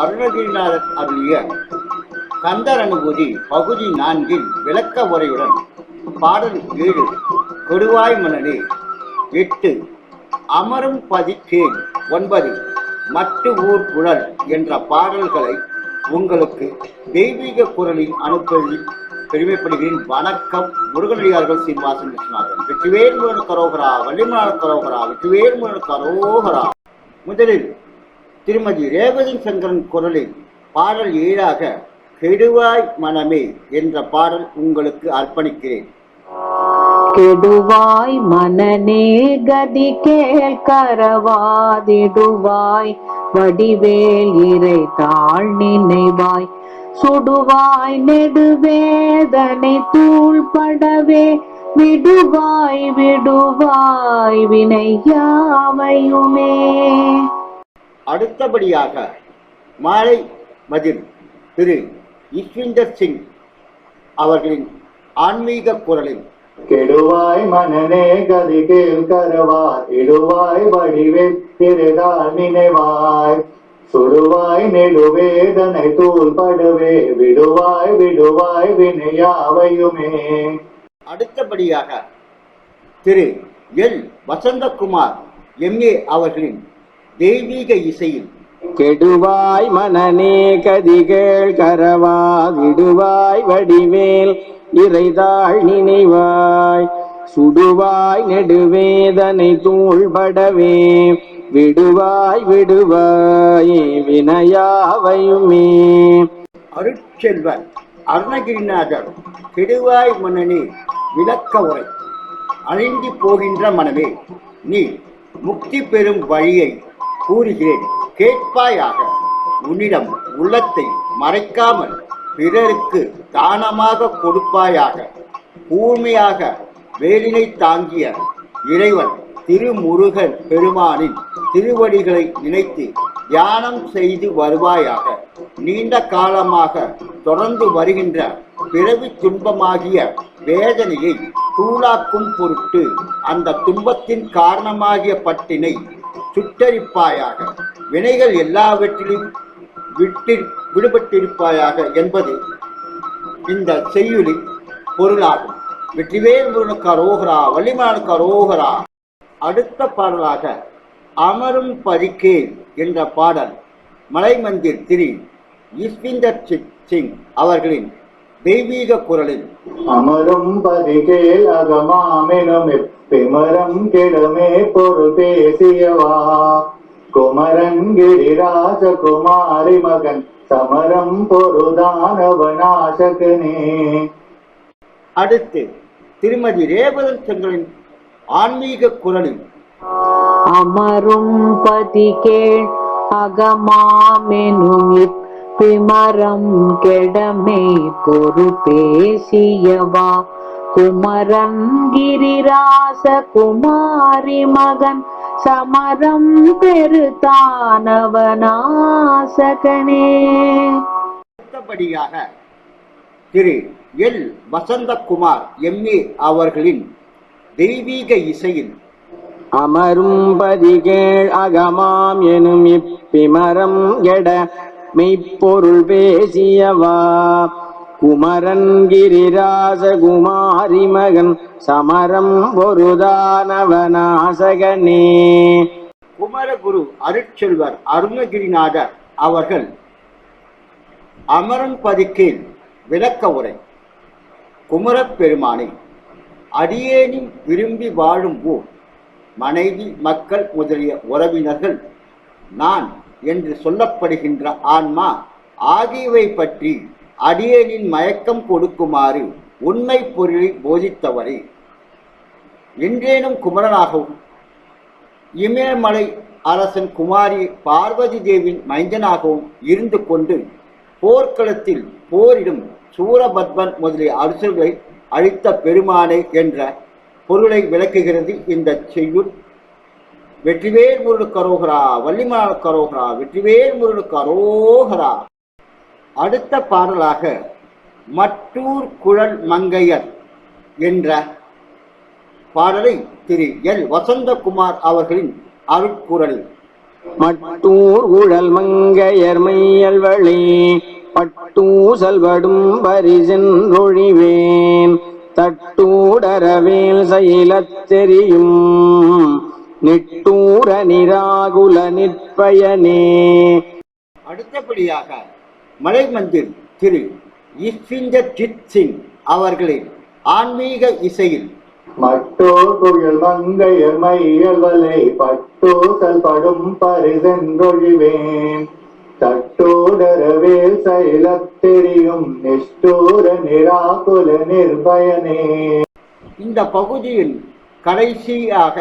அருணகிரிநாதர் அருளிய கந்தர் அனுபூதி பகுதி நான்கில் விளக்க உரையுடன் பாடல் ஏழு கொடுவாய் மணலே எட்டு அமரும் பதிக்கேன் ஒன்பது மட்டு ஊர் புழல் என்ற பாடல்களை உங்களுக்கு தெய்வீக குரலில் அனுப்பி பெருமைப்படுகிறேன். வணக்கம் முருகனடியார்கள் சீனிவாசன் விஸ்வநாதன். வெற்றிவேல் முருகன் கரோகரா வள்ளிமலான கரோகரா வெற்றிவேல் முருகன் கரோகரா முதலில் திருமதி ரேவதி சங்கரன் குரலில் பாடல் ஈழாக கெடுவாய் மனமே என்ற பாடல் உங்களுக்கு அர்ப்பணிக்கிறேன். கெடுவாய் மனநே கதி கேள் கரவாதிடுவாய். வடிவேல் இறை தாழ் நினைவாய். சுடுவாய் நெடுவேதனை தூள்படவே விடுவாய் விடுவாய் வினையாவையுமே அடுத்தபடியாக மாலை மதில் திரு இஸ்விந்தர் சிங் அவர்களின் ஆன்மீக குரலில். கெடுவாய் மனநே கதி கேள் கரவாய் இடுவாய் வடிவில் திருதால் நினைவாய். சுடுவாய் நெடுவேதனை தூள் படுவே. விடுவாய் விடுவாய் வினையாவையுமே அடுத்தபடியாக திரு எல். வசந்தகுமார் எம்ஏ அவர்களின் தெய்வீக இசையில். கெடுவாய் மனநே கதிகள் கரவா விடுவாய் வடிவேல் இறைதாள் நினைவாய். சுடுவாய் நெடுவேதனை தூள்படவே விடுவாய் விடுவாய் வினையாவையுமே. அருட்செல்வர் அருணகிரிநாதர் கெடுவாய் மன்னனே விளக்க உரை. அழிந்து போகின்ற மனமே நீ முக்தி பெறும் வழியை கூறுகிறேன். கேட்பாயாக உன்னிடம் உள்ளத்தை மறைக்காமல் பிறருக்கு தானமாக கொடுப்பாயாக. கூர்மையாக வேலினை தாங்கிய இறைவன் திருமுருகன் பெருமானின் திருவடிகளை நினைத்து தியானம் செய்து வருவாயாக. நீண்ட காலமாக தொடர்ந்து வருகின்ற பிறவி துன்பமாகிய வேதனையை தூளாக்கும் பொருட்டு அந்த துன்பத்தின் காரணமாகிய பட்டினை சுட்டரிப்பாயாக வினைகள் எல்லாவற்றிலும் விட்டு விடுபட்டிருப்பாயாக என்பது இந்த செய்யுளி பொருளாகும். வெற்றிவேல் முருகனுக்கு அரோகரா வள்ளிமலனுக்கு அரோகரா அடுத்த பாடலாக அமரும் பதிக்கேன் என்ற பாடல் மலைமந்திர் திரு. யிஸ்விந்தர் சித் சிங் அவர்களின் தெய்வீக குரலில். அமரும் பதிகேல் அகமாமெனும் எப்பிமரம் கெடுமே பொருள் பேசியவா. குமரன் கிரிராஜ குமாரி மகன் சமரம் பொருதானவநாசகனே அடுத்து திருமதி ரேவதன் செங்கலின் ஆன்மீக குரலில். அமரும் பதி கேள் அகமாமெனும் பிமரம் கெடமே பொறு பேசியவா? குமரன் கிரிராச குமாரி மகன் சமரம் பெருதானவனாசகனே. அடுத்தபடியாக திரு எல். வசந்தகுமார் எம்ஏ அவர்களின் தெய்வீக இசையில் அமரும் பதிகேள் அகமாம் எனும் இப்பிமரம் எட மெய்ப்பொருள் பேசியவா? குமரன் கிரிராச குமாரி மகன் சமரம் பொருதானவனாசகனே குமரகுரு அருட்செல்வர் அருணகிரிநாதர் அவர்கள் அமரன் பதிக்கேல் விளக்க உரை. குமரப்பெருமானை அடியேனின் விரும்பி வாழும் ஊர் மனைவி மக்கள் முதலிய உறவினர்கள் நான் என்று சொல்லப்படுகின்ற ஆன்மா ஆகியவை பற்றி அடியேனின் மயக்கம் கொடுக்குமாறு உண்மை பொருளை போதித்தவரே. என்றேனும் குமரனாகவும் இமயமலை அரசன் குமாரி பார்வதி தேவின் மைந்தனாகவும் இருந்து கொண்டு போர்க்களத்தில் போரிடும் சூரபத்மன் முதலிய அரசர்களை அழித்த பெருமானை என்ற பொருளை விளக்குகிறது இந்த செய்யுள். வெற்றிவேல் முருடு கரோகரா வள்ளிமலா கரோகரா வெற்றிவேல் முருடு கரோகரா அடுத்த பாடலாக மட்டூர் குழல் மங்கையர் என்ற பாடலை திரு எல். வசந்தகுமார் அவர்களின் அருட்குரலில் மட்டூர் குழல் மங்கையர் மையல்வளே பட்டூசல்படும் பரிசென்றொழிவேன் தட்டூடரவேல் செயலத் தெரியும். நிட்டூர நிராகுல நிற்பயனே. அடுத்தபடியாக மலை மந்திர் திரு இஸ்விந்தர்ஜித் சிங் அவர்களின் ஆன்மீக இசையில் மட்டோர் குழல் மங்கையர் மையல்வலை பட்டோசல் படும் பரிசென்றொழிவேன் தட்டோடரவேல் செயலத் தெரியும் நிஷ்டூர நிராகுல நிர்பயனே இந்த பகுதியில் கடைசியாக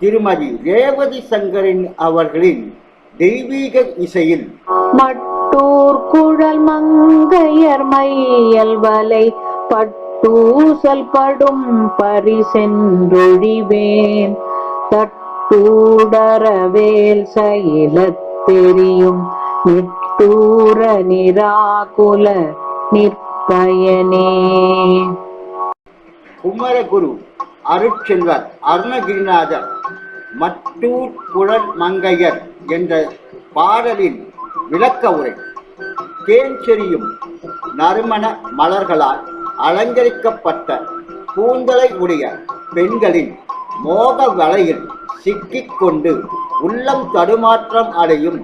திருமதி ரேவதி சங்கரின் அவர்களின் தெய்வீக இசையில். மட்டூர் குழல் மங்கையர் மையல் வலை பட்டூசல் படும் பரிசென்றொழிவேன். தட்டூடரவேல் செயலத் தெரியும் நிட்டூர நிராகுல நிற்பயனே. குமரகுரு அருட்செல்வர் அருணகிரிநாதர் மட்டூர் குழல் மங்கையர் என்ற பாடலின் விளக்க உரை தேன் செறியும் நறுமண மலர்களால் அலங்கரிக்கப்பட்ட கூந்தலை உடைய பெண்களின் மோக வலையில் சிக்கிக்கொண்டு உள்ளம் தடுமாற்றம் அடையும்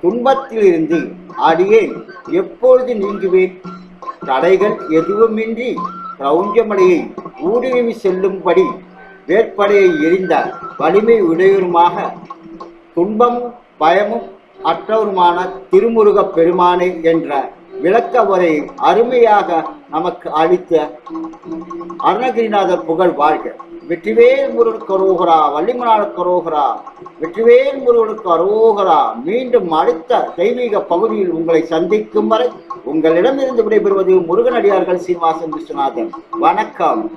துன்பத்திலிருந்து அடியேன் எப்பொழுது நீங்குவேன்? தடைகள் எதுவுமின்றி பிரௌஞ்சமலையை ஊடுருவி செல்லும்படி வேட்படையை எரிந்த வலிமை உடையவருமாக துன்பமும் பயமும் அற்றவருமான திருமுருகப் பெருமானே என்ற விளக்க உரையை அருமையாக நமக்கு அளித்த அருணகிரிநாதர் புகழ் வாழ்க. வெற்றிவேல் முருகனுக்கு அரோகரா வள்ளிமனாளுக்கு கரோகரா வெற்றிவேல் முருகனுக்கு அரோகரா. மீண்டும் அடுத்த தெய்வீக பகுதியில் உங்களை சந்திக்கும் வரை உங்களிடமிருந்து விடைபெறுவது முருகனடியார்கள் சீனிவாசன் விஸ்வநாதன். வணக்கம்.